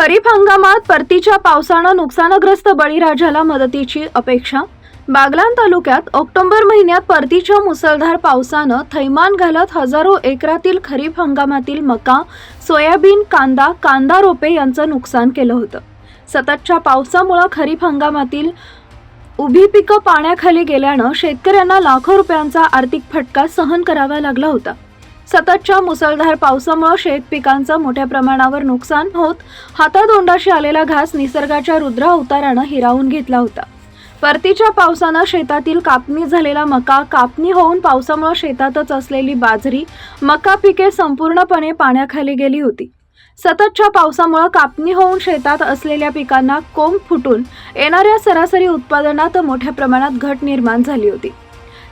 खरीप हंगामात परतीच्या पावसानं नुकसानग्रस्त बळीराजाला मदतीची अपेक्षा? बागलान तालुक्यात ऑक्टोबर महिन्यात परतीच्या मुसळधार पावसानं थैमान घालत हजारो एकरातील खरीप हंगामातील मका सोयाबीन कांदा कांदा रोपे यांचं नुकसान केलं होतं. सततच्या पावसामुळं खरीप हंगामातील उभी पिकं पाण्याखाली गेल्यानं शेतकऱ्यांना लाखो रुपयांचा आर्थिक फटका सहन करावा लागला होता. सततच्या मुसळधार पावसामुळे शेत पिकांचं मोठ्या प्रमाणावर नुकसान होत हातातोंडाशी आलेला घास निसर्गाच्या रुद्र अवतारानं हिरावून घेतला होता. परतीच्या पावसानं शेतातील कापणी झालेला मका कापणी होऊन पावसामुळे शेतातच असलेली बाजरी मका पिके संपूर्णपणे पाण्याखाली गेली होती. सततच्या पावसामुळे कापणी होऊन शेतात असलेल्या पिकांना कोंब फुटून येणाऱ्या सरासरी उत्पादनात मोठ्या प्रमाणात घट निर्माण झाली होती.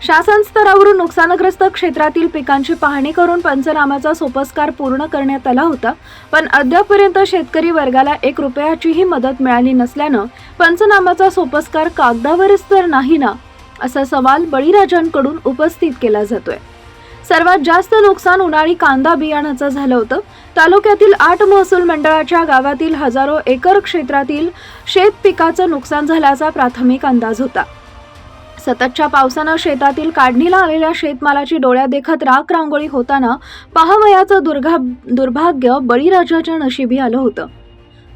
शासन स्तरावरून नुकसानग्रस्त क्षेत्रातील पिकांची पाहणी करून पंचनामाचा सोपस्कार पूर्ण करण्यात आला होता पण अद्यापपर्यंत शेतकरी वर्गाला एक रुपयाचीही मदत मिळाली नसल्यानं पंचनामाचा सोपस्कार कागदावरच तर नाही ना असा सवाल बळीराजांकडून उपस्थित केला जातोय. सर्वात जास्त नुकसान उन्हाळी कांदा बियाणाचं झालं होतं. तालुक्यातील आठ महसूल मंडळाच्या गावातील हजारो एकर क्षेत्रातील शेत पिकाचं नुकसान झाल्याचा प्राथमिक अंदाज होता. सततच्या पावसानं शेतातील काढणीला आलेल्या शेतमालाची डोळ्यात देखत राख रांगोळी होताना पहावयाचं दुर्गा दुर्भाग्य बळीराजाच्या नशिबी आलं होतं.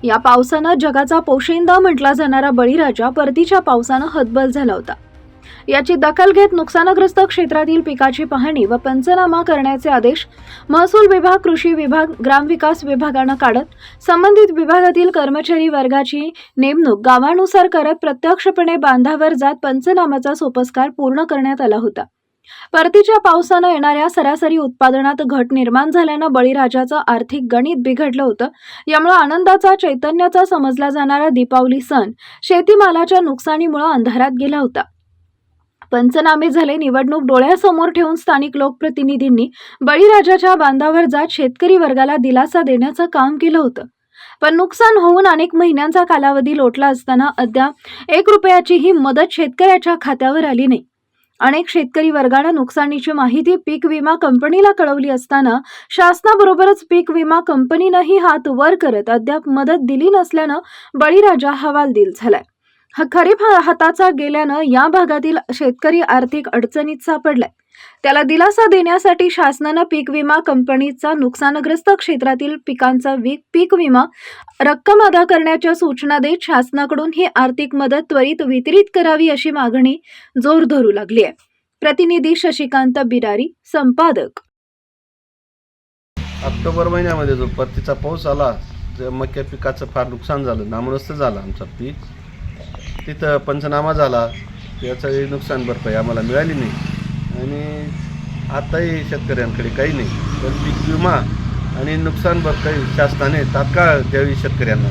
या पावसानं जगाचा पोशिंदा म्हटला जाणारा बळीराजा परतीच्या पावसानं हतबल झाला होता. याची दखल घेत नुकसानग्रस्त क्षेत्रातील पिकाची पाहणी व पंचनामा करण्याचे आदेश महसूल विभाग कृषी विभाग ग्रामविकास विभागानं काढत संबंधित विभागातील कर्मचारी वर्गाची नेमणूक गावानुसार करत प्रत्यक्षपणे बांधावर जात पंचनामाचा सोपस्कार पूर्ण करण्यात आला होता. परतीच्या पावसानं येणाऱ्या सरासरी उत्पादनात घट निर्माण झाल्यानं बळीराजाचं आर्थिक गणित बिघडलं होतं. यामुळे आनंदाचा चैतन्याचा समजला जाणारा दीपावली सण शेतीमालाच्या नुकसानीमुळे अंधारात गेला होता. पंचनामे झाले. निवडणूक डोळ्यासमोर ठेवून स्थानिक लोकप्रतिनिधींनी बळीराजाच्या बांधावर जात शेतकरी वर्गाला दिलासा देण्याचं काम केलं होतं. पण नुकसान होऊन अनेक महिन्यांचा कालावधी लोटला असताना अद्याप एक रुपयाचीही मदत शेतकऱ्याच्या खात्यावर आली नाही. अनेक शेतकरी वर्गानं नुकसानीची माहिती पीक विमा कंपनीला कळवली असताना शासनाबरोबरच पीक विमा कंपनीनंही हात वर करत अद्याप मदत दिली नसल्यानं बळीराजा हवालदिल झालाय. हा खरीप हाताचा गेल्यानं या भागातील शेतकरी आर्थिक अडचणीत सापडलाय. त्याला दिलासा देण्यासाठी शासनानं पीक विमा कंपनीचा नुकसानग्रस्त क्षेत्रातील पिकांचा पीक विमा रक्कम अदा करण्याच्या सूचना देत शासनाकडून ही आर्थिक मदत त्वरित वितरित करावी अशी मागणी जोर धरू लागली आहे प्रतिनिधी शशिकांत बिरारी संपादक. ऑक्टोबर महिन्यामध्ये जो परतीचा पाऊस आला मक्या पिकाचं फार नुकसान झालं नामनस्त झालं आमचं पीक. तिथं पंचनामा झाला याचंही नुकसान भरपाई आम्हाला मिळाली नाही. आणि आताही शेतकऱ्यांकडे काही नाही. पण पीक विमा आणि नुकसान भरपाई शासनाने तात्काळ द्यावी शेतकऱ्यांना.